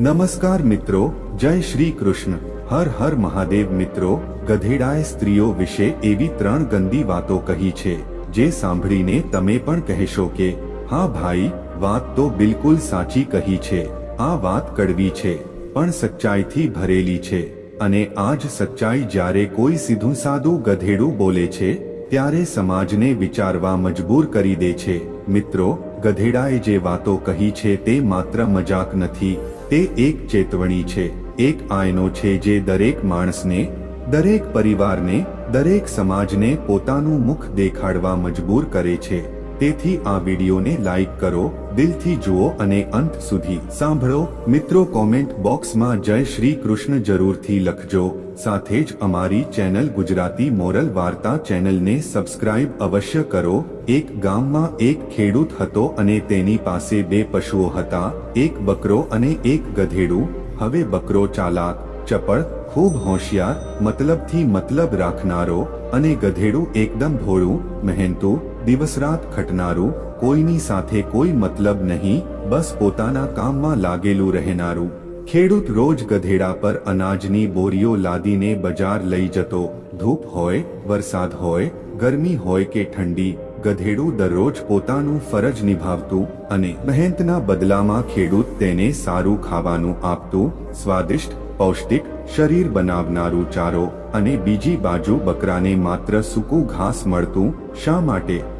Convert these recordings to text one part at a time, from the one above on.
નમસ્કાર મિત્રો, જય શ્રી કૃષ્ણ. હર હર મહાદેવ મિત્રો, ગધેડાએ સ્ત્રીઓ વિશે એવી ત્રણ ગંદી વાતો કહી છે, જે સાંભળીને તમે પણ કહેશો કે, હા ભાઈ, વાત તો બિલકુલ સાચી કહી છે. આ વાત કડવી છે, પણ સચ્ચાઈથી ભરેલી છે. અને આ જ સચ્ચાઈ જ્યારે કોઈ સીધું સાદું ગધેડું બોલે છે, ત્યારે સમાજને વિચારવા મજબૂર કરી દે છે. મિત્રો, ગધેડાએ જે વાતો કહી છે તે માત્ર મજાક નથી તે એક ચેતવણી છે, એક આયનો છે જે દરેક માણસને, દરેક પરિવારને, દરેક સમાજને પોતાનું મુખ દેખાડવા મજબૂર કરે છે. તેથી આ વિડીયોને લાઈક કરો, દિલથી જુઓ અને અંત સુધી સાંભળો. મિત્રો, કોમેન્ટ બોક્સમાં જય શ્રી કૃષ્ણ જરૂરથી લખજો. સાથે જ અમારી ચેનલ ગુજરાતી મોરલ વાર્તા ચેનલને સબસ્ક્રાઇબ અવશ્ય કરો. એક ગામમાં એક ખેડૂત હતો અને તેની પાસે બે પશુઓ હતા, એક બકરો અને એક ગધેડું. હવે બકરો ચાલાક, ચપળ, ખૂબ હોશિયાર, મતલબથી મતલબ રાખનારો અને ગધેડું એકદમ ભોળું, મહેનતુ દિવસરાત ખટનારું કોઈની સાથે કોઈ મતલબ નહીં, બસ પોતાના કામમાં લાગેલું રહેનારું. ખેડૂત રોજ ગધેડા પર અનાજની બોરીઓ લાદીને બજાર લઈ જતો. ધૂપ હોય, વરસાદ હોય, ગરમી હોય કે ઠંડી, ગધેડું દરરોજ પોતાનું ફરજ નિભાવતું અને મહેનતના બદલામાં ખેડૂત તેને સારું ખાવાનું આપતું. સ્વાદિષ્ટ, પૌષ્ટિક, શરીર બનાવનારું ચારો અને બીજી બાજુ બકરાને માત્ર સૂકું ઘાસ મળતું. શા માટે?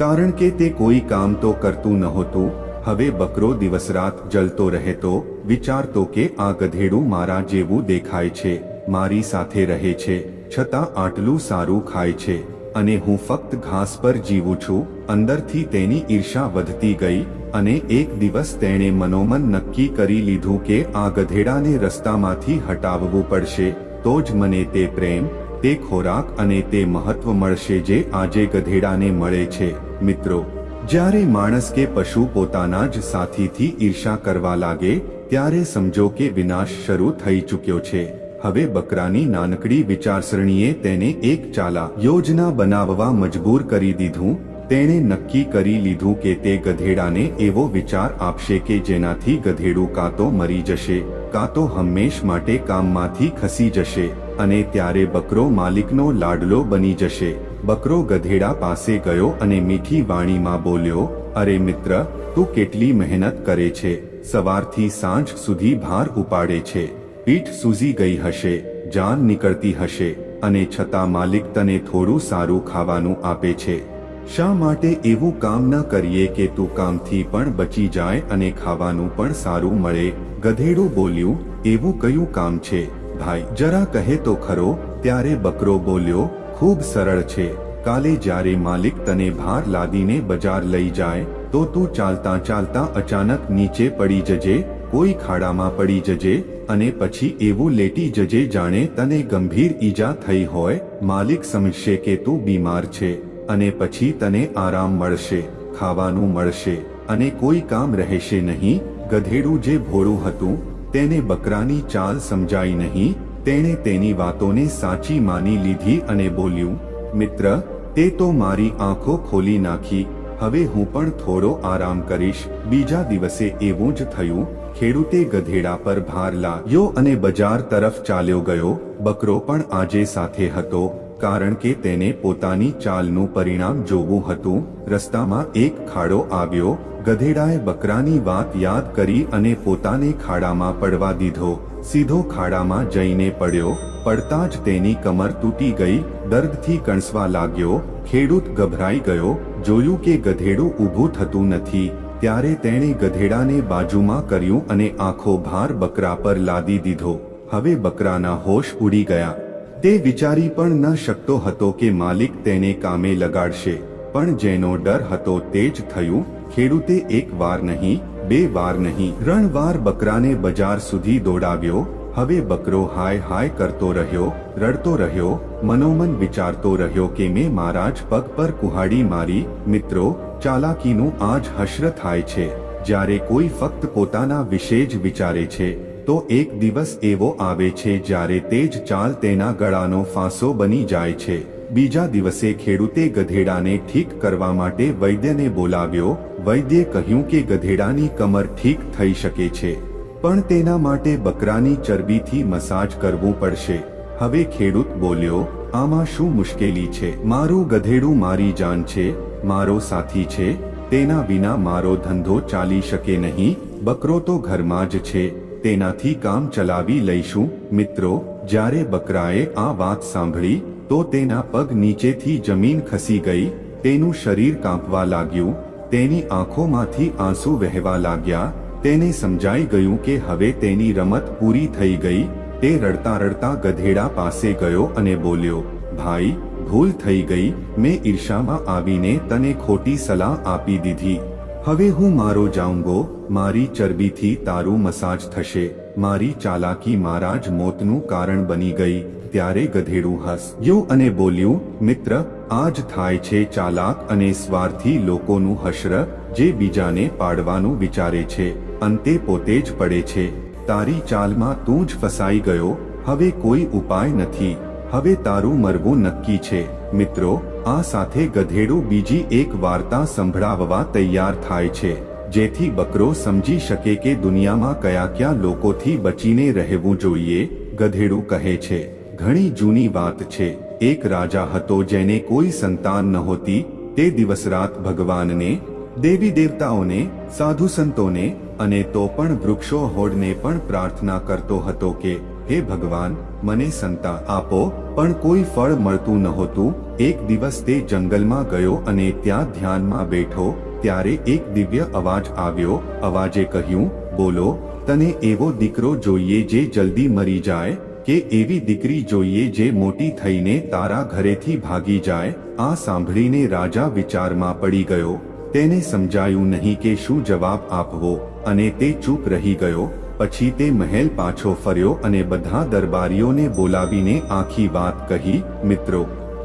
કારણ કે તે કોઈ કામ તો કરતું નહોતું હવે બકરો દિવસ રાત જલતો રહેતો, વિચારતો કે આ ગધેડું મારા જેવું દેખાય છે, મારી સાથે રહે છે, છતાં આટલું સારું ખાય છે, અને હું ફક્ત ઘાસ પર જીવું છું, અંદરથી તેની ઈર્ષા વધતી ગઈ, અને એક દિવસ તેણે મનોમન નક્કી કરી લીધું કે આ ગધેડાને રસ્તામાંથી હટાવવું પડશે, તો જ મને તે પ્રેમ, તે ખોરાક અને તે મહત્વ મળશે જે આજે ગધેડાને મળે છે. મિત્રો, જ્યારે માણસ કે પશુ પોતાના જ સાથીથી ઈર્ષા કરવા લાગે, ત્યારે સમજો કે વિનાશ શરૂ થઈ ચૂક્યો છે. હવે બકરાની નાનકડી વિચારસરણીએ તેને એક ચાલા યોજના બનાવવા મજબૂર કરી દીધું. તેણે નક્કી કરી લીધું કે તે ગધેડાને એવો વિચાર આપશે કે જેનાથી ગધેડું કાં તો મરી જશે, કાં તો હંમેશ માટે કામમાંથી ખસી જશે અને ત્યારે બકરો માલિકનો લાડલો બની જશે. બકરો ગધેડા પાસે ગયો અને મીઠી વાણીમાં બોલ્યો, અરે મિત્ર, તું કેટલી મહેનત કરે છે. સવારથી સાંજ સુધી ભાર ઉપાડે છે. પીઠ સૂઝી ગઈ હશે, જાન નીકળતી હશે, અને છતાં માલિક તને થોડું સારું ખાવાનું આપે છે. શા માટે એવું કામ ન કરીએ કે તું કામથી પણ બચી જાય અને ખાવાનું પણ સારું મળે? ગધેડું બોલ્યું, એવું કયું કામ છે? ભાઈ, જરા કહે તો ખરો. ત્યારે બકરો બોલ્યો ખૂબ સરળ છે. કાલે જ્યારે માલિક તને ભાર લાદીને બજાર લઈ જાય, તો તું ચાલતા ચાલતા અચાનક નીચે પડી જજે, કોઈ ખાડામાં પડી જજે, અને પછી એવું લેટી જજે જાણે તને ગંભીર ઈજા થઈ હોય, માલિક સમજશે કે તું બીમાર છે, અને પછી તને આરામ મળશે, ખાવાનું મળશે, અને કોઈ કામ રહેશે નહીં, ગધેડું જે ભોળું હતું, તેને બકરાની ચાલ સમજાઈ નહીં તેણે તેની વાતોને સાચી માની લીધી અને બોલ્યું, મિત્ર, તે તો મારી આંખો ખોલી નાખી, હવે હું પણ થોડો આરામ કરીશ, બીજા દિવસે એવું જ થયું, ખેડૂતે ગધેડા પર ભાર લાગ્યો અને બજાર તરફ ચાલ્યો ગયો, બકરો પણ આજે સાથે હતો કારણ કે તેને પોતાની ચાલનું પરિણામ જોવું હતું. રસ્તામાં એક ખાડો આવ્યો. ગધેડાએ બકરાની વાત યાદ કરી અને પોતાને ખાડામાં પડવા દીધો. સીધો ખાડામાં જઈને પડ્યો. પડતા જ તેની કમર તૂટી ગઈ. દર્દથી કણસવા લાગ્યો. ખેડૂત ગભરાઈ ગયો. જોયું કે ગધેડું ઊભું થતું નથી. ત્યારે તેણે ગધેડાને બાજુમાં કર્યું અને આખો ભાર બકરા પર લાદી દીધો. હવે બકરાના હોશ ઉડી ગયા. તે વિચારી પણ ન શકતો હતો કે માલિક તેને કામે લગાડશે, પણ જેનો ડર હતો તે જ થયું, ખેડૂતે એક વાર નહીં, બે વાર નહીં. રણવાર બકરાને બજાર સુધી દોડાવ્યો, હવે બકરો હાય હાય કરતો રહ્યો, રડતો રહ્યો, મનોમન વિચારતો રહ્યો કે મેં મારા જ પગ પર કુહાડી મારી, મિત્રો, ચાલાકીનું આજ હશ્ર થાય છે. જ્યારે કોઈ ફક્ત પોતાના વિશે જ વિચારે છે તો એક દિવસ એવો આવે છે જ્યારે તે જ ચાલ તેના ગળાનો ફાંસો બની જાય છે. બીજા દિવસે ખેડૂતે ગધેડાને ઠીક કરવા માટે વૈદ્યને બોલાવ્યો. વૈદ્યે કહ્યું કે ગધેડાની કમર ઠીક થઈ શકે છે, પણ તેના માટે બકરાની ચરબીથી મસાજ કરવું પડશે. હવે ખેડૂત બોલ્યો, આમાં શું મુશ્કેલી છે? મારું ગધેડું મારી જાન છે, મારો સાથી છે, તેના વિના મારો ધંધો ચાલી શકે નહીં. બકરો તો ઘરમાં જ છે તેનાથી કામ ચલાવી લઈશું. મિત્રો, જ્યારે બકરાએ આ વાત સાંભળી, તો તેના પગ નીચેથી જમીન ખસી ગઈ. તેનું શરીર કાંપવા લાગ્યું. તેની આંખોમાંથી આંસુ વહેવા લાગ્યા. તેને સમજાઈ ગયું કે હવે તેની રમત પૂરી થઈ ગઈ. તે રડતા રડતા ગધેડા પાસે ગયો અને બોલ્યો, ભાઈ, ભૂલ થઈ ગઈ. મેં ઈર્ષામાં આવીને તને ખોટી સલાહ આપી દીધી. હવે હું મારો જાઉંગો, મારી ચરબીથી તારું મસાજ થશે. મારી ચાલાકી મારા જ મોતનું કારણ બની ગઈ, ત્યારે ગધેડું હસ્યું અને બોલ્યું, મિત્ર, આજ થાય છે ચાલાક અને સ્વાર્થી લોકોનું હશ્ર, જે બીજાને પાડવાનું વિચારે છે. અંતે પોતે જ પડે છે. તારી ચાલમાં તું જ ફસાઈ ગયો, હવે કોઈ ઉપાય નથી. હવે તારું મરવું નક્કી છે. મિત્રો આ સાથે ગધેડું બીજી એક વાર્તા સંભળાવવા તૈયાર થાય છે, જેથી બકરો સમજી શકે કે દુનિયામાં કયા કયા લોકોથી બચીને રહેવું જોઈએ, ગધેડું કહે છે. ઘણી જૂની વાત છે, એક રાજા હતો જેને કોઈ સંતાન નહોતી, તે દિવસ રાત ભગવાનને, દેવી દેવતાઓને, સાધુ સંતોને અને તો પણ વૃક્ષો હોડને પણ પ્રાર્થના કરતો હતો કે હે ભગવાન, મને સંતા આપો, પણ કોઈ ફળ મળતું નહોતું. એક દિવસ તે જંગલમાં ગયો અને ત્યાં ધ્યાનમાં બેઠો, ત્યારે એક દિવ્ય અવાજ આવ્યો. અવાજે કહ્યું, બોલો, તને એવો દીકરો જોઈએ જે જલ્દી મરી જાય, કે એવી દીકરી જોઈએ જે મોટી થઈને તારા ઘરેથી ભાગી જાય. આ સાંભળીને રાજા વિચારમાં પડી ગયો. તેને સમજાયું નહીં કે શું જવાબ આપવો, અને તે ચૂપ રહી ગયો. પછી તે મહેલ પાછો ફર્યો અને બધા દરબારીઓને બોલાવીને આખી વાત કહી, મિત્રો,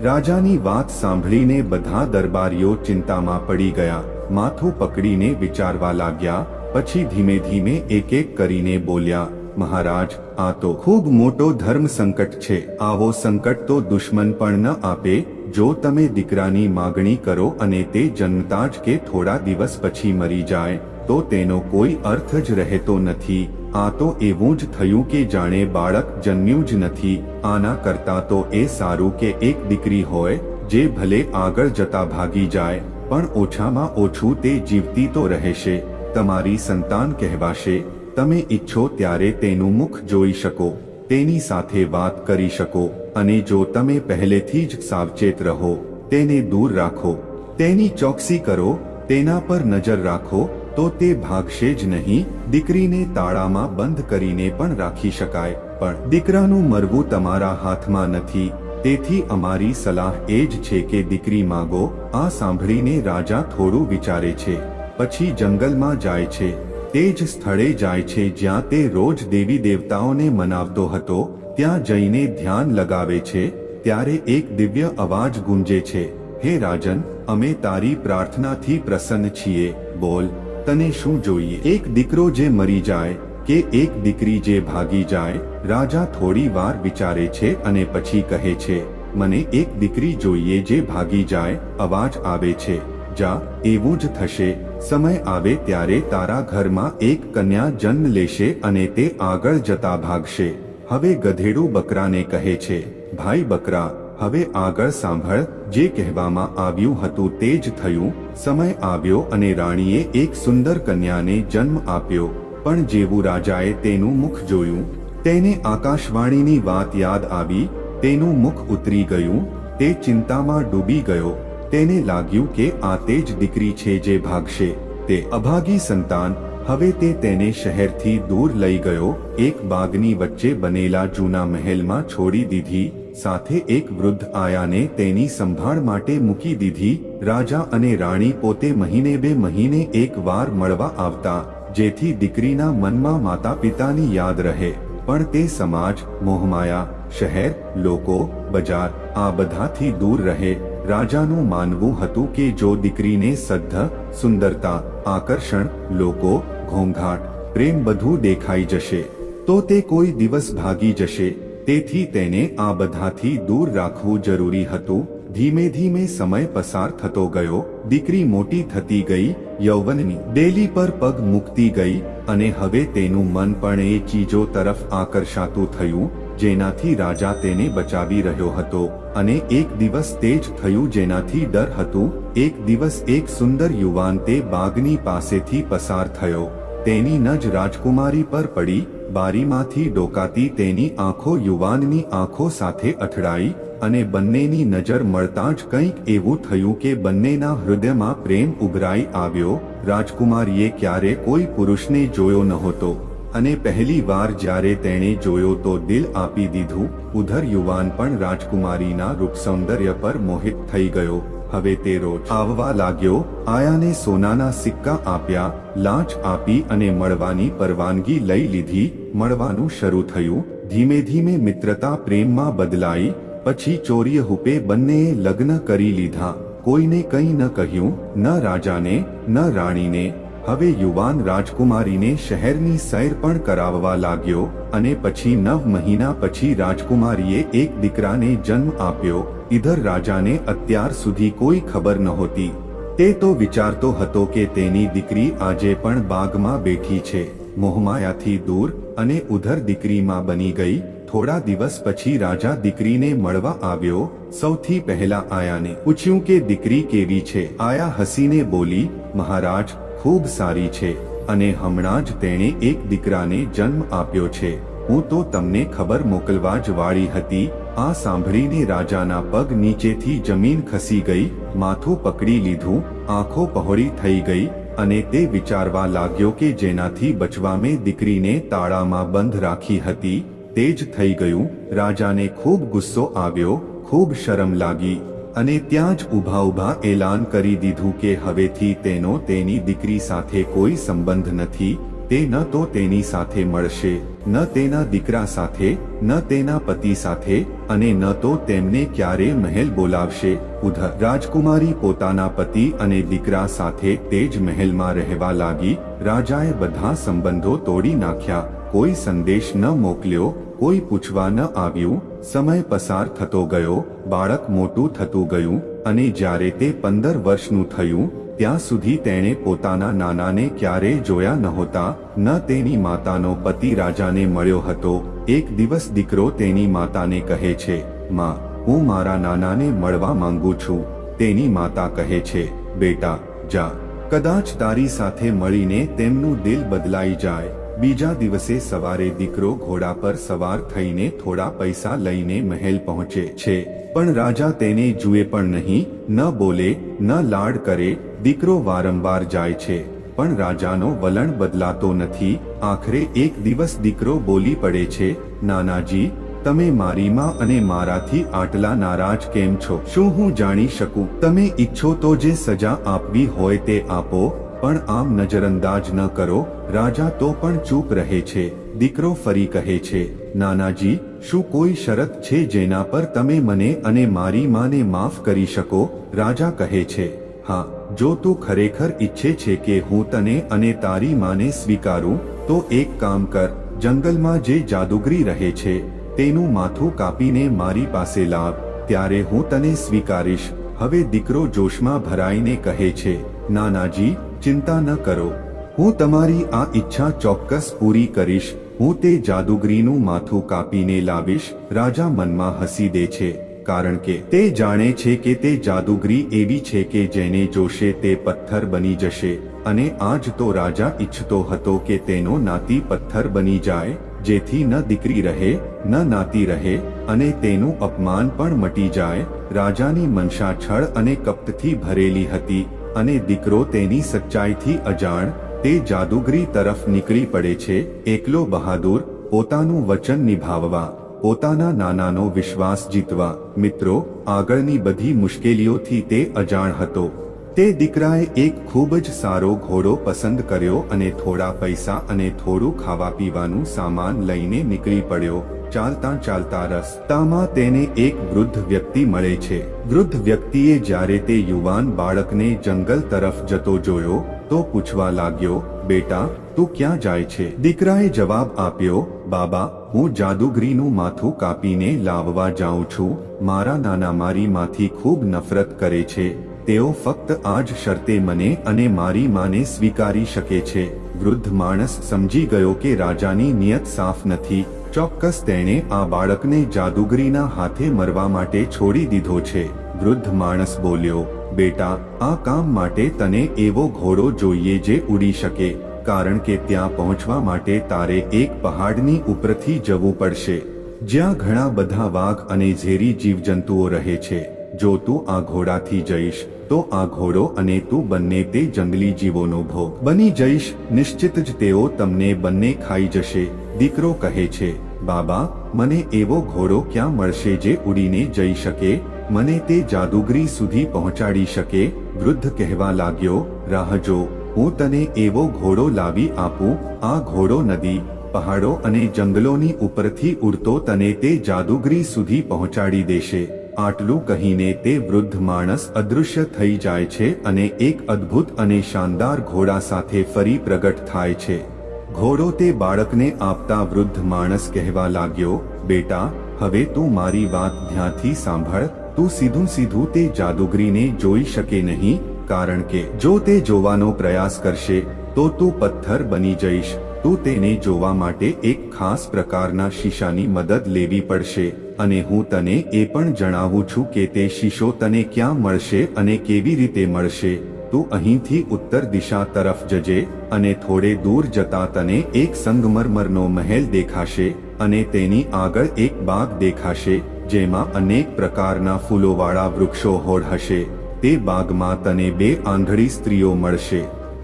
રાજાની વાત સાંભળીને બધા દરબારીઓ ચિંતામાં પડી ગયા, માથું પકડીને વિચારવા લાગ્યા, પછી ધીમે ધીમે એક એક કરીને બોલ્યા, મહારાજ, આ તો ખૂબ મોટો ધર્મ સંકટ છે, આવો સંકટ તો દુશ્મન પણ ન આપે, જો તમે દીકરાની માગણી કરો અને તે જન્મતા જ કે થોડા દિવસ પછી મરી જાય, તો તેનો કોઈ અર્થ જ રહેતો નથી. આ તો એવું જ થયું કે જાણે બાળક જન્મ્યું જ નથી. આના કરતા તો એ સારું કે એક દીકરી હોય, જે ભલે આગળ જતા ભાગી જાય, પણ ઓછામાં ઓછું તે જીવતી તો રહેશે. તમારી સંતાન કહેવાશે. તમે ઈચ્છો ત્યારે તેનું મુખ જોઈ શકો, તેની સાથે વાત કરી શકો, અને જો તમે પહેલેથી જ સાવચેત રહો, તેને દૂર રાખો. તેની ચોકસી કરો, તેના પર નજર રાખો તો તે ભાગશે જ નહીં. દીકરીને તાળામાં બંધ કરીને પણ રાખી શકાય. પણ દીકરાનું મરવું તમારા હાથમાં નથી. તેથી અમારી સલાહ એ જ છે કે દીકરી માગો. આ સાંભળીને રાજા થોડું વિચારે છે. પછી જંગલમાં જાય છે. તે જ સ્થળે જાય છે જ્યાં તે રોજ દેવી દેવતાઓને મનાવતો હતો. ત્યાં જઈને ધ્યાન લગાવે છે. ત્યારે એક દિવ્ય અવાજ ગુંજે છે. હે રાજન, અમે તારી પ્રાર્થનાથી પ્રસન્ન છીએ. બોલ. તને શું જોઈએ? એક દીકરો જે મરી જાય કે એક દીકરી જે ભાગી જાય? રાજા થોડી વાર વિચારે છે અને પછી કહે છે, મને એક દીકરી જોઈએ જે ભાગી જાય. અવાજ આવે છે, જા, એવું જ થશે. સમય આવે ત્યારે તારા ઘરમાં એક કન્યા જન્મ લેશે અને તે આગળ જતા ભાગશે. હવે ગધેડું બકરાને કહે છે, ભાઈ બકરા હવે આગળ સાંભળ, જે કહેવામાં આવ્યું હતું તે જ થયું. સમય આવ્યો અને રાણીએ એક સુંદર કન્યાને જન્મ આપ્યો. પણ જેવું રાજાએ તેનું મુખ જોયું, તેને આકાશવાણીની વાત યાદ આવી, તેનું મુખ ઉતરી ગયું, તે ચિંતામાં ડૂબી ગયો. તેને લાગ્યું કે આ તે જ દીકરી છે જે ભાગશે. તે અભાગી સંતાન, હવે તે તેને શહેરથી દૂર લઈ ગયો, એક બાગની વચ્ચે બનેલા જૂના મહેલમાં છોડી દીધી. સાથે એક વૃદ્ધ આયાને તેની સંભાળ માટે મૂકી દીધી. રાજા અને રાણી પોતે મહિને બે મહિને એક વાર મળવા આવતા, જેથી દીકરીના મનમાં માતા પિતાની યાદ રહે. પણ તે સમાજ, મોહમાયા, શહેર, લોકો, બજાર, આ બધાથી દૂર રહે. રાજાનું માનવું હતું કે જો દીકરીને સદ્ધ, સુંદરતા, આકર્ષણ, લોકો, ઘોંઘાટ, પ્રેમ બધું દેખાઈ જશે, તો તે કોઈ દિવસ ભાગી જશે. તેથી તેને આ બધાથી દૂર રાખવું જરૂરી હતું. ધીમે ધીમે સમય પસાર થતો ગયો. દીકરી મોટી થતી ગઈ, યૌવનની ડેલી પર પગ મૂકતી ગઈ અને હવે તેનું મન પણ એ ચીજો તરફ આકર્ષાતું થયું, જેનાથી રાજા તેને બચાવી રહ્યો હતો. અને એક દિવસ તે જ થયું જેનાથી ડર હતું. એક દિવસ એક સુંદર યુવાન તે બાગની પાસેથી પસાર થયો. તેની નજ રાજકુમારી પર પડી બારીમાંથી ડોકાતી તેની આંખો યુવાનની આંખો સાથે અથડાઈ અને બંનેની નજર મળતાં જ કંઈક એવું થયું કે બંનેના હૃદયમાં પ્રેમ ઉભરાઈ આવ્યો. રાજકુમારીએ ક્યારે કોઈ પુરુષને જોયો નહોતો અને પહેલી વાર જ્યારે તેણે જોયો તો દિલ આપી દીધું. ઉધર યુવાન પણ રાજકુમારીના રૂપ સૌંદર્ય પર મોહિત થઈ ગયો. હવે તે રોજ આવવા લાગ્યો. આયાને સોનાના સિક્કા આપ્યા, લાંચ આપી અને મળવાની પરવાનગી લઈ લીધી. મળવાનું શરૂ થયું. ધીમે ધીમે મિત્રતા પ્રેમમાં બદલાઈ. પછી ચોરીએ હુપે બંનેએ લગ્ન કરી લીધા. કોઈને કંઈ ન કહ્યું, ન રાજાને, ન રાણીને. હવે યુવાન રાજકુમારીને શહેરની સૈર પણ કરાવવા લાગ્યો અને પછી નવ મહિના પછી રાજકુમારીએ એક દીકરાને જન્મ આપ્યો. ઇધર રાજાને અત્યાર સુધી કોઈ ખબર નહોતી. તે તો વિચારતો હતો કે તેની દીકરી આજે પણ બાગમાં બેઠી છે. મોહમાયાથી દૂર અને ઉધર દીકરીમાં બની ગઈ. થોડા દિવસ પછી રાજા દીકરીને મળવા આવ્યો. સૌથી પહેલા આયાને પૂછ્યું કે દીકરી કેવી છે? આયા હસીને બોલી, મહારાજ ખૂબ સારી છે અને હમણાં જ તેણે એક દીકરાને જન્મ આપ્યો છે. હું તો તમને ખબર મોકલવા જ વાળી હતી. આ સાંભળીને રાજાના પગ નીચેથી જમીન ખસી ગઈ, માથું પકડી લીધું, આંખો પહોળી થઈ ગઈ અને તે વિચારવા લાગ્યો કે જેનાથી બચવા મેં દીકરીને તાળામાં બંધ રાખી હતી. તે જ થઈ ગયું. રાજાને ખૂબ ગુસ્સો આવ્યો, ખૂબ શરમ લાગી. અને ત્યાં જ ઊભા ઊભા એલાન કરી દીધું કે હવેથી તેનો તેની દીકરી સાથે કોઈ સંબંધ નથી, તે ન તો તેની સાથે મળશે, ન તેના દીકરા સાથે, ન તેના પતિ સાથે, અને ન તો તેમને ક્યારે મહેલ બોલાવશે. ઉધર રાજકુમારી પોતાના પતિ અને દીકરા સાથે તે જ મહેલમાં રહેવા લાગી, રાજાએ બધા સંબંધો તોડી નાખ્યા. કોઈ સંદેશ ન મોકલ્યો, કોઈ પૂછવા ન આવ્યું, સમય પસાર થતો ગયો, બાળક મોટું થતું ગયું અને જ્યારે તે પંદર વર્ષનું થયું, ત્યાં સુધી તેણે પોતાના નાનાને ક્યારેય જોયા નહોતા, ન તેની માતાનો પતિ રાજાને મળ્યો હતો, એક દિવસ દીકરો તેની માતાને કહે છે, માં, હું મારા નાનાને મળવા માંગુ છું. તેની માતા કહે છે, બેટા, જા, કદાચ તારી સાથે મળીને તેમનું દિલ બદલાઈ જાય. બીજા દિવસે સવારે દીકરો ઘોડા પર સવાર થઈને થોડા પૈસા લઈને મહેલ પહોંચે છે. પણ રાજા તેને જુએ પણ નહીં, ન બોલે, ન લાડ કરે, દીકરો વારંવાર જાય છે. પણ રાજાનો વલણ બદલાતો નથી. આખરે એક દિવસ દીકરો બોલી પડે છે, નાનાજી, તમે મારીમાં અને મારાથી આટલા નારાજ કેમ છો? શું હું જાણી શકું? તમે ઈચ્છો તો જે સજા આપવી હોય તે આપો પણ આમ નજરઅંદાજ ન કરો, રાજા તો પણ ચૂપ રહે છે, દીકરો ફરી કહે છે, નાનાજી, શું કોઈ શરત છે જેના પર તમે મને અને મારી માને માફ કરી શકો? રાજા કહે છે, હા, જો તું ખરેખર ઈચ્છે છે કે હું તને અને તારી માને સ્વીકારું, તો એક કામ કર, જંગલમાં જે જાદુગરી રહે છે, તેનું માથું કાપીને મારી પાસે લાવ, ત્યારે હું તને સ્વીકારીશ. હવે દીકરો જોશમાં ભરાઈને કહે છે, નાનાજી ચિંતા ન કરો. હું તમારી આ ઈચ્છા ચોક્કસ પૂરી કરીશ. હું તે જાદુગરીનું માથું કાપીને લાવીશ. રાજા મનમાં હસી દે છે, કારણ કે તે જાણે છે કે તે જાદુગરી એવી છે કે જેને જોશે તે પથ્થર બની જશે. અને આજ તો રાજા ઈચ્છતો હતો કે તેનો નાતી પથ્થર બની જાય, જેથી ન દીકરી રહે, ન નાતી રહે, અને તેનું અપમાન પણ મટી જાય. રાજાની મનસા છળ અને કપટથી ભરેલી હતી. અને દીકરો તેની સચ્ચાઈથી અજાણ, તે જાદુગરી તરફ નીકળી પડે છે, એકલો બહાદુર, પોતાનું વચન નિભાવવા, પોતાના નાનાનો વિશ્વાસ જીતવા. મિત્રો, આગળની બધી મુશ્કેલીઓથી તે અજાણ હતો. તે દીકરાએ એક ખૂબ જ સારો ઘોડો પસંદ કર્યો અને થોડા પૈસા અને થોડું ખાવા પીવાનું સામાન લઈને નીકળી પડ્યો. ચાલતા ચાલતા રસ્તામાં તેને એક વૃદ્ધ વ્યક્તિ મળે છે. વૃદ્ધ વ્યક્તિએ જ્યારે તે યુવાન બાળકને જંગલ તરફ જતો જોયો, તો પૂછવા લાગ્યો, બેટા, તું ક્યાં જાય છે? દીકરાએ જવાબ આપ્યો, બાબા, હું જાદુગરીનું માથું કાપીને લાવવા જાઉં છું. મારા નાના મારી માંથી ખૂબ નફરત કરે છે. તેઓ ફક્ત આ જ શરતે મને અને મારી માને સ્વીકારી શકે છે. વૃદ્ધ માણસ સમજી ગયો કે રાજાની નિયત સાફ નથી. ચોક્કસ તેણે આ બાળકને જાદુગરીના હાથે મરવા માટે છોડી દીધો છે. વૃદ્ધ માણસ બોલ્યો, બેટા, આ કામ માટે તને એવો ઘોડો જોઈએ જે ઉડી શકે, કારણ કે ત્યાં પહોંચવા માટે તારે એક પહાડની ઉપરથી જવું પડશે. જ્યાં ઘણા બધા વાઘ અને ઝેરી જીવજંતુઓ રહે છે. જો તું આ ઘોડાથી જઈશ, તો આ ઘોડો અને તું બંને તે જંગલી જીવોનો ભોગ બની જઈશ. નિશ્ચિત જ તેઓ તમને બંને ખાઈ જશે. દીકરો કહે છે. બાબા, મને એવો ઘોડો ક્યાં મળશે જે ઉડીને જઈ શકે? મને તે જાદુગરી સુધી પહોંચાડી શકે? વૃદ્ધ કહેવા લાગ્યો, રાહ જો, હું તને એવો ઘોડો લાવી આપું, આ ઘોડો નદી, પહાડો અને જંગલોની ઉપરથી ઉડતો તને તે જાદુગરી સુધી પહોંચાડી દેશે. આટલું કહીને તે વૃદ્ધ માણસ અદૃશ્ય થઈ જાય છે અને એક અદ્ભુત અને શાનદાર ઘોડા સાથે ફરી પ્રગટ થાય છે. ઘોડો તે બાળકને આપતા વૃદ્ધ માણસ કહેવા લાગ્યો, બેટા, હવે તું મારી વાત ધ્યાનથી સાંભળ, તું સીધું સીધું તે જાદુગરીને જોઈ શકે નહીં, કારણ કે જો તે જોવાનો પ્રયાસ કરશે, તો તું પથ્થર બની જઈશ, તું તેને જોવા માટે એક ખાસ પ્રકારના શીશાની મદદ લેવી પડશે, અને હું તને એ પણ જણાવું છું કે તે શીશો તને ક્યાં મળશે અને કેવી રીતે મળશે. તું અહીંથી ઉત્તર દિશા તરફ જજે અને થોડે દૂર જતા તને એક સંગમરમરનો મહેલ દેખાશે અને તેની આગળ એક બાગ દેખાશે, જેમાં અનેક પ્રકારના ફૂલોવાળા વૃક્ષો હોડ હશે. તે બાગમાં તને બે આંધળી સ્ત્રીઓ મળશે.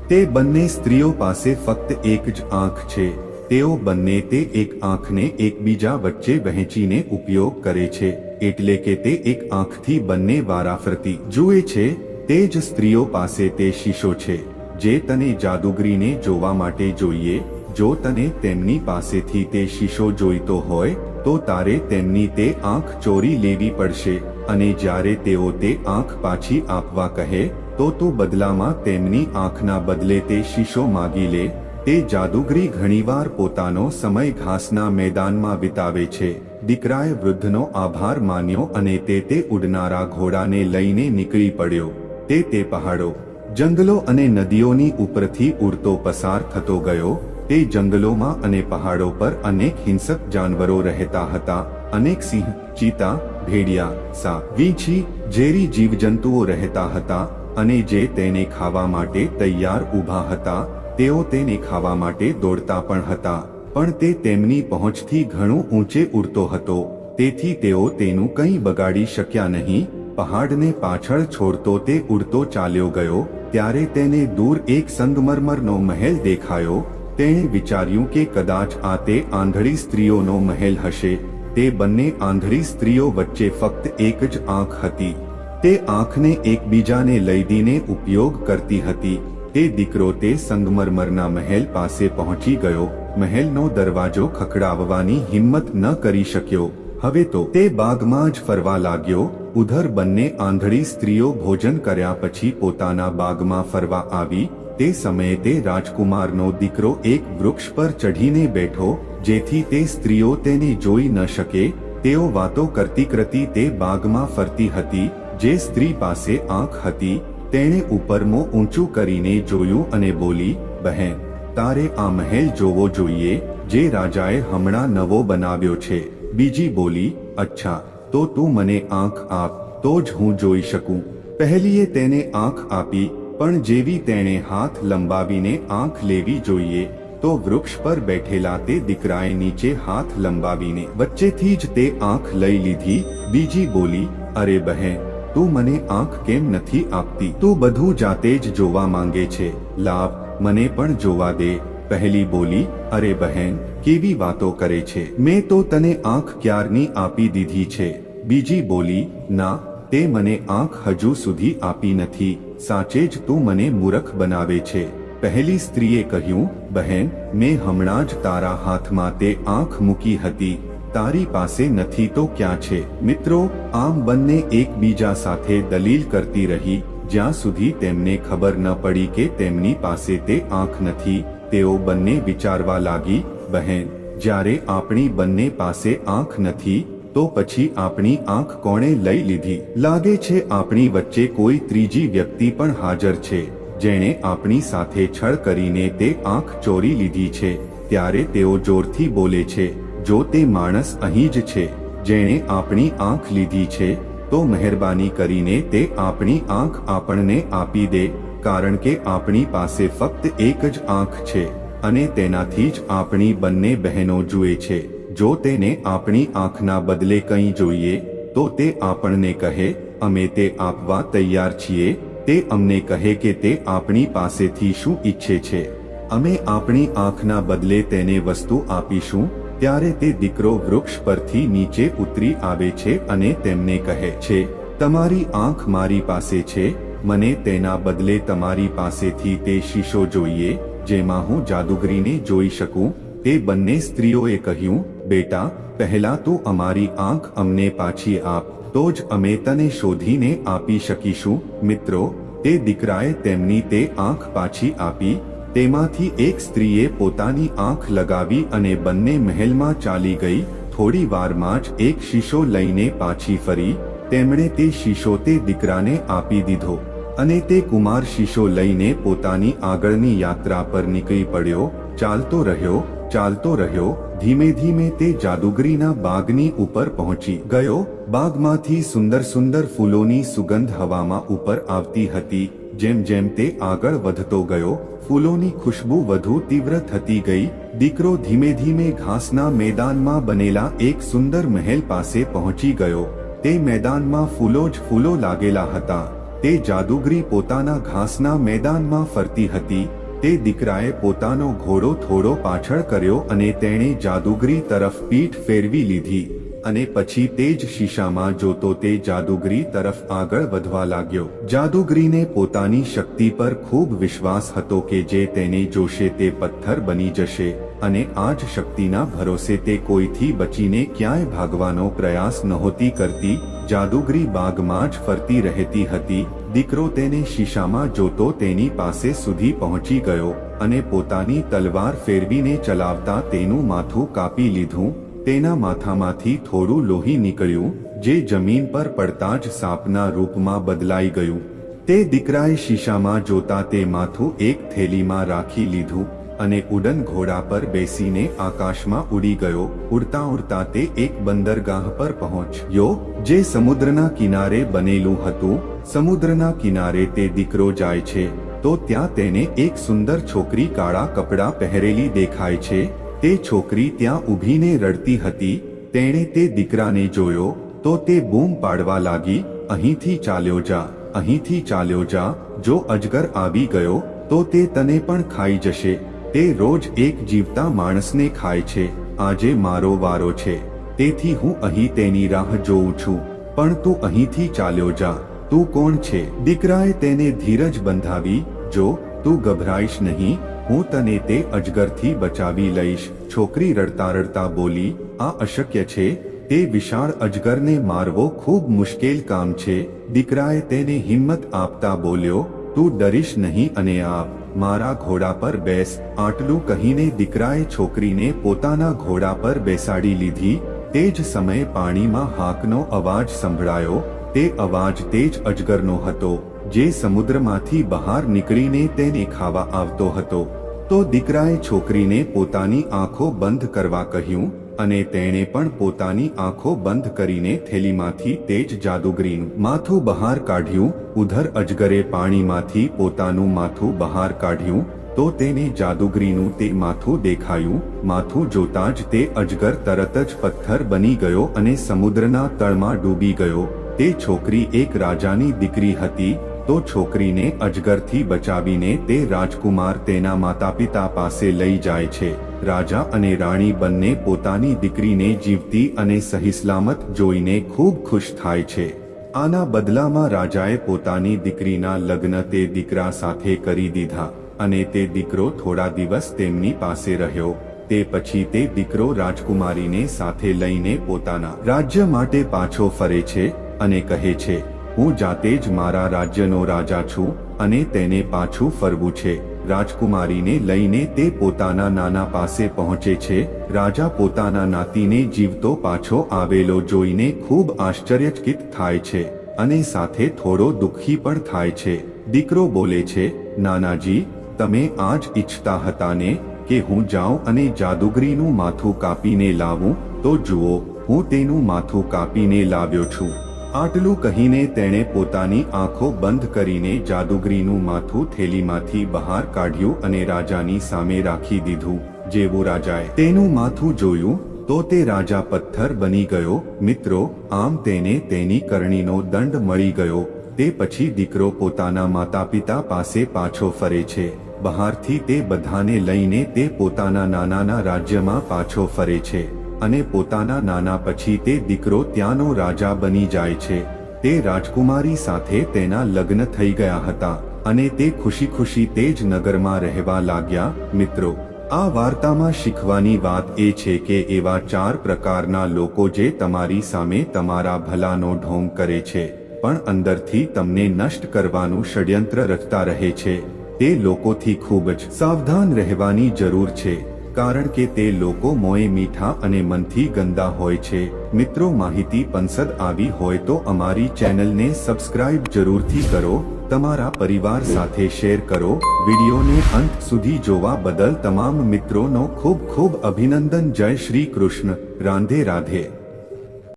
તે બંને સ્ત્રીઓ પાસે ફક્ત એક જ આંખ છે. તેઓ બંને તે એક આંખને એકબીજા વચ્ચે વહેંચીને ઉપયોગ કરે છે, એટલે કે તે એક આંખથી બંને વારાફરતી જુએ છે તે જ સ્ત્રીઓ પાસે તે શીશો છે, જે તને જાદુગરીને જોવા માટે જોઈએ. જો તને તેમની પાસેથી તે શીશો જોઈતો હોય, તો તારે તેમની તે આંખ ચોરી લેવી પડશે, અને જ્યારે તેઓ તે આંખ પાછી આપવા કહે, તો તું બદલામાં તેમની આંખના બદલે તે શીશો માગી લે. તે જાદુગરી ઘણીવાર પોતાનો સમય ઘાસના મેદાનમાં વિતાવે છે. દીકરાએ વૃદ્ધનો આભાર માન્યો અને તે તે ઉડનારા ઘોડાને લઈને નીકળી પડ્યો. તે તે પહાડો, જંગલો અને નદીઓની ઉપરથી ઉડતો પસાર થતો ગયો. તે જંગલોમાં અને પહાડો પર અનેક હિંસક જાનવરો રહેતા હતા. અનેક સિંહ, ચીતા, ભેડિયા સા વીંછી, ઝેરી જીવજંતુઓ રહેતા હતા અને જે તેને ખાવા માટે તૈયાર ઊભા હતા, તેઓ તેને ખાવા માટે દોડતા પણ હતા. પણ તે તેમની પહોંચથી ઘણું ઊંચે ઉડતો હતો. તેથી તેઓ તેનું કંઈ બગાડી શક્યા નહીં. પહાડને પાછળ છોડતો તે ઉડતો ચાલ્યો ગયો, ત્યારે તેને દૂર એક સંગમરમરનો મહેલ દેખાયો. તેણે વિચાર્યું કે કદાચ આ તે આંધળી સ્ત્રીઓનો મહેલ હશે. તે બંને આંધળી સ્ત્રીઓ વચ્ચે ફક્ત એક જ આંખ હતી. તે આંખને એકબીજાને લઈ દઈને ઉપયોગ કરતી હતી. તે દીકરો તે સંગમરમરના મહેલ પાસે પહોંચી ગયો. મહેલનો દરવાજો ખખડાવવાની હિંમત ન કરી શક્યો. હવે તો તે બાગમાં જ ફરવા લાગ્યો. ઉધર બંને આંધળી સ્ત્રીઓ ભોજન કર્યા પછી પોતાના બાગમાં ફરવા આવી. તે સમયે તે રાજકુમારનો દીકરો એક વૃક્ષ પર ચઢીને બેઠો, જેથી તે સ્ત્રીઓ તેને જોઈ ન શકે. તેઓ વાતો કરતી કરતી તે બાગમાં ફરતી હતી, જે સ્ત્રી પાસે આંખ હતી. તેણે ઉપરમો ઊંચું કરીને જોયું અને બોલી, બહેન, તારે આ મહેલ જોવો જોઈએ. જે રાજાએ હમણાં નવો બનાવ્યો છે. બીજી બોલી, અચ્છા તો તું મને આંખ આપ, તો જ હું જોઈ શકું. પહેલીએ તેને આંખ આપી, પણ જેવી તેણે હાથ લંબાવીને આંખ લેવી જોઈએ, તો વૃક્ષ પર બેઠેલા તે દીકરાએ નીચે હાથ લંબાવીને વચ્ચેથી જ તે આંખ લઈ લીધી, બીજી બોલી, અરે બહેન, તું મને આંખ કેમ નથી આપતી? તું બધું જાતે જ જોવા માંગે છે. લાભ મને પણ જોવા દે. પહેલી બોલી, અરે બહેન કેવી વાતો કરે છે? મેં તો તને આંખ ક્યારની આપી દીધી છે? બીજી બોલી, ના, તે મને આંખ હજુ સુધી આપી નથી. સાચે જ તું મને મૂરખ બનાવે છે. પહેલી સ્ત્રીએ કહ્યું, બહેન, મેં હમણાં જ તારા હાથમાં તે આંખ મૂકી હતી. તારી પાસે નથી તો ક્યાં છે? મિત્રો, આમ બંને એકબીજા સાથે દલીલ કરતી રહી, જ્યાં સુધી તેમને ખબર ન પડી કે તેમની પાસે તે આંખ નથી. તેઓ બંને વિચારવા લાગી બહેન જ્યારે આપણી બંને પાસે આંખ નથી તો તો પછી આપણી આંખ કોણે લઈ લીધી લાગે છે આપણી વચ્ચે કોઈ ત્રીજી વ્યક્તિ પણ હાજર છે જેણે આપણી સાથે છળ કરીને તે આંખ ચોરી લીધી છે ત્યારે તેઓ જોરથી બોલે છે જો તે માણસ અહીં જ છે જેણે આપણી આંખ લીધી છે તો મહેરબાની કરીને તે આપણી આંખ આપણને આપી દે કારણ કે આપણી પાસે ફક્ત એક જ આંખ છે અને તેનાથી જ આપણી બંને બહેનો જુએ છે. જો તેને આપણી આંખના બદલે કંઈ જોઈએ, તો તે આપણને કહે, અમે તે આપવા તૈયાર છીએ. તે અમને કહે કે તે આપણી પાસેથી શું ઈચ્છે છે. અમે આપણી આંખના બદલે તેને વસ્તુ આપીશું. ત્યારે તે દીકરો વૃક્ષ પરથી નીચે ઉતરી આવે છે અને તેમને કહે છે, તમારી આંખ મારી પાસે છે. મને તેના બદલે તમારી પાસેથી તે શીશો જોઈએ. જેમાં હું જાદુગરીને જોઈ શકું, તે બંને સ્ત્રીઓએ કહ્યું, બેટા, પહેલા તો અમારી આંખ અમને પાછી આપ, તો જ અમે તને શોધીને આપી શકીશું. મિત્રો, તે દીકરાએ તેમની તે આંખ પાછી આપી, તેમાંથી એક સ્ત્રીએ પોતાની આંખ લગાવી અને બંને મહેલમાં ચાલી ગઈ. થોડી વારમાં જ એક શીશો લઈને પાછી ફરી, તેમણે તે શીશો તે દીકરાને આપી દીધો. અને તે કુમાર શીશો લઈને પોતાની આગળની યાત્રા પર નીકળી પડ્યો, ચાલતો રહ્યો ચાલતો રહ્યો, ધીમે ધીમે તે જાદુગરીના બાગની ઉપર પહોંચી ગયો. બાગમાંથી સુંદર સુંદર ફૂલોની સુગંધ હવામાં ઉપર આવતી હતી, જેમ જેમ તે આગળ વધતો ગયો, ફૂલોની ખુશ્બુ વધુ તીવ્ર થતી ગઈ, દીકરો ધીમે ધીમે ઘાસના મેદાનમાં બનેલા એક સુંદર મહેલ પાસે પહોંચી ગયો. તે મેદાનમાં ફૂલો જ ફૂલો લાગેલા હતા. તે જાદુગરી પોતાના ઘાસના મેદાનમાં ફરતી હતી. તે દીકરાએ પોતાનો ઘોડો થોડો પાછળ કર્યો અને તેણે જાદુગરી તરફ પીઠ ફેરવી લીધી અને પછી તે જ શીશામાં જોતો તે જાદુગરી તરફ આગળ વધવા લાગ્યો. જાદુગરીને પોતાની શક્તિ પર ખૂબ વિશ્વાસ હતો કે જે તેને જોશે તે પથ્થર બની જશે. અને આ જ શક્તિના ભરોસે તે કોઈથી બચીને ક્યાંય ભાગવાનો પ્રયાસ નહોતી કરતી, જાદુગરી બાગમાં જ ફરતી રહેતી હતી, દીકરો તેને શીશામાં જોતો તેની પાસે સુધી પહોંચી ગયો અને પોતાની તલવાર ફેરવીને ચલાવતા તેનું માથું કાપી લીધું, તેના માથામાંથી થોડું લોહી નીકળ્યું, જે જમીન પર પડતા જ સાપના રૂપમાં બદલાઈ ગયું. તે દીકરાએ શીશામાં જોતા તે માથું એક થેલીમાં રાખી લીધું અને ઉડન ઘોડા પર બેસીને આકાશમાં ઉડી ગયો. ઉડતા ઉડતા તે એક બંદરગાહ પર પહોંચ્યો, જે સમુદ્રના કિનારે બનેલું હતું. સમુદ્રના કિનારે તે દીકરો જાય છે, તો ત્યાં તેને એક સુંદર છોકરી કાળા કપડાં પહેરેલી દેખાય છે. તે છોકરી ત્યાં ઊભીને રડતી હતી. તેણે તે દીકરાને જોયો, તો તે બૂમ પાડવા લાગી, અહીંથી ચાલ્યો જા, અહીંથી ચાલ્યો જા. જો અજગર આવી ગયો, તો તે તને પણ ખાઈ જશે. તે રોજ એક જીવતા માણસને ખાય છે. આજે મારો વારો છે. તેથી હું અહીં તેની રાહ જોઉં છું. પણ તું અહીંથી ચાલ્યો જા. તું કોણ છે? દીકરાએ તેને ધીરજ બંધાવી, જો, તું ગભરાઈશ નહીં. હું તને તે અજગરથી બચાવી લઈશ. છોકરી રડતા રડતા બોલી, આ અશક્ય છે. તે વિશાળ અજગરને મારવો ખૂબ મુશ્કેલ કામ છે. દીકરાએ તેને હિંમત આપતા બોલ્યો, તું ડરીશ નહીં અને આપ. મારા ઘોડા પર બેસ, આટલું કહીને દીકરાએ છોકરીને પોતાના ઘોડા પર બેસાડી લીધી, તે જ સમયે પાણીમાં હાકનો અવાજ સંભળાયો, તે અવાજ તે જ અજગરનો હતો, જે સમુદ્રમાંથી બહાર નીકળીને તેને ખાવા આવતો હતો. તો દીકરાએ છોકરીને પોતાની આંખો બંધ કરવા કહ્યું અને તેણે પણ પોતાની આંખો બંધ કરીને થેલીમાંથી તે જ જાદુગરીનું માથું બહાર કાઢ્યું, ઉધર અજગરે પાણીમાંથી પોતાનું માથું બહાર કાઢ્યું, તો તેને જાદુગરીનું તે માથું દેખાયું, માથું જોતા જ તે અજગર તરત જ પથ્થર બની ગયો અને સમુદ્રના તળમાં ડૂબી ગયો. તે છોકરી એક રાજાની દીકરી હતી, તો છોકરીને અજગરથી બચાવીને તે રાજકુમાર તેના માતા પિતા પાસે લઈ જાય છે. રાજા અને રાણી બંને પોતાની દીકરીને જીવતી અને સહીસલામત જોઈને ખૂબ ખુશ થાય છે. આના બદલામાં રાજાએ પોતાની દીકરીના લગ્ન તે દીકરા સાથે કરી દીધા અને તે દીકરો થોડા દિવસ તેમની પાસે રહ્યો. તે પછી તે દીકરો રાજકુમારીને સાથે લઈને પોતાના રાજ્ય માટે પાછો ફરે છે અને કહે છે, હું જાતે જ મારા રાજ્યનો રાજા છું અને તેને પાછું ફરવું છે. રાજકુમારીને લઈને તે પોતાના નાના પાસે પહોંચે છે. રાજા પોતાના નાતીને જીવતો પાછો આવેલો જોઈને ખૂબ આશ્ચર્યચકિત થાય છે અને સાથે થોડો દુઃખી પણ થાય છે. દીકરો બોલે છે, નાનાજી, તમે આ જ ઈચ્છતા હતા ને કે હું જાઉં અને જાદુગરીનું માથું કાપીને લાવું. તો જુઓ, હું તેનું માથું કાપીને લાવ્યો છું. આટલું કહીને તેણે પોતાની આંખો બંધ કરીને જાદુગરીનું માથું થેલીમાંથી બહાર કાઢ્યું અને રાજાની સામે રાખી દીધું, જેવું રાજાએ તેનું માથું જોયું, તો તે રાજા પથ્થર બની ગયો. મિત્રો, આમ તેને તેની કરણીનો દંડ મળી ગયો. તે પછી દીકરો પોતાના માતા પિતા પાસે પાછો ફરે છે. બહારથી તે બધાને લઈને તે પોતાના નાનાના રાજ્યમાં પાછો ફરે છે. અને પોતાના નાના પછી તે દીકરો ત્યાંનો રાજા બની જાય છે. તે રાજકુમારી સાથે તેના લગ્ન થઈ ગયા હતા અને તે ખુશી ખુશી તે જ નગરમાં રહેવા લાગ્યા. મિત્રો, આ વાર્તામાં શીખવાની વાત એ છે કે એવા ચાર પ્રકારના લોકો જે તમારી સામે તમારા ભલાનો ઢોંગ કરે છે, પણ અંદરથી તમને નષ્ટ કરવાનું ષડયંત્ર રચતા રહે છે. તે લોકોથી ખૂબ જ સાવધાન રહેવાની જરૂર છે. કારણ કે તે લોકો મોએ મીઠા અને મનથી ગંદા હોય છે. મિત્રો, માહિતી પંસદ આવી હોય તો અમારી ચેનલને સબસ્ક્રાઇબ જરૂરથી કરો. તમારા પરિવાર સાથે શેર કરો. વિડીયોને અંત સુધી જોવા બદલ તમામ મિત્રોનો ખૂબ ખૂબ અભિનંદન. જય શ્રી કૃષ્ણ. રાંધે રાધે.